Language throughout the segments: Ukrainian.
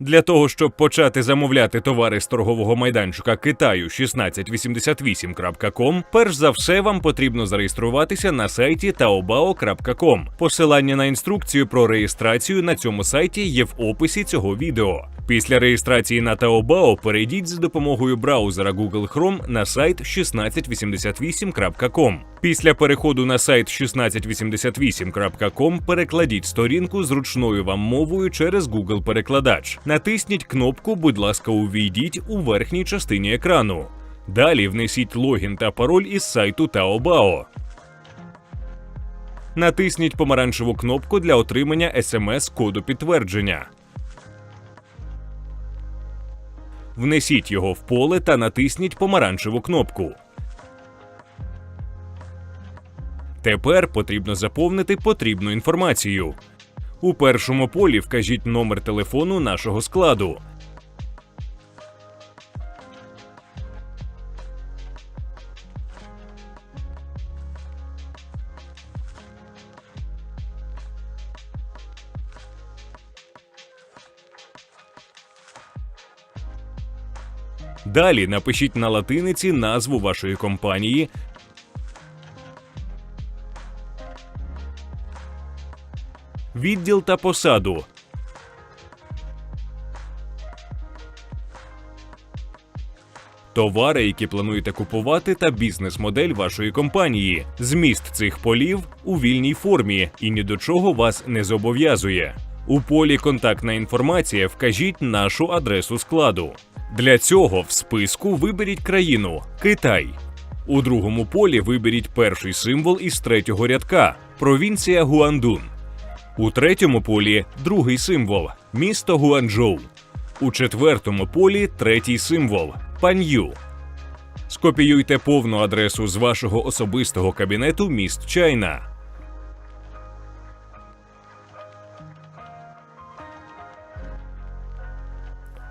Для того, щоб почати замовляти товари з торгового майданчика Китаю 1688.com, перш за все вам потрібно зареєструватися на сайті taobao.com. Посилання на інструкцію про реєстрацію на цьому сайті є в описі цього відео. Після реєстрації на Taobao перейдіть за допомогою браузера Google Chrome на сайт 1688.com. Після переходу на сайт 1688.com перекладіть сторінку зручною вам мовою через Google перекладач. Натисніть кнопку Будь ласка, увійдіть у верхній частині екрану. Далі внесіть логін та пароль із сайту Taobao. Натисніть помаранчеву кнопку для отримання смс-коду підтвердження. Внесіть його в поле та натисніть помаранчеву кнопку. Тепер потрібно заповнити потрібну інформацію. У першому полі вкажіть номер телефону нашого складу. Далі напишіть на латиниці назву вашої компанії, відділ та посаду. Товари, які плануєте купувати, та бізнес-модель вашої компанії. Зміст цих полів у вільній формі і ні до чого вас не зобов'язує. У полі Контактна інформація вкажіть нашу адресу складу. Для цього в списку виберіть країну Китай. У другому полі виберіть перший символ із третього рядка провінція Гуандун. У третьому полі другий символ місто Гуанчжоу. У четвертому полі третій символ Пан'ю. Скопіюйте повну адресу з вашого особистого кабінету міст Чайна.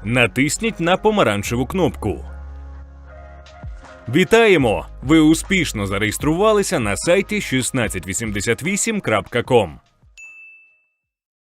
Натисніть на помаранчеву кнопку. Вітаємо! Ви успішно зареєструвалися на сайті 1688.com.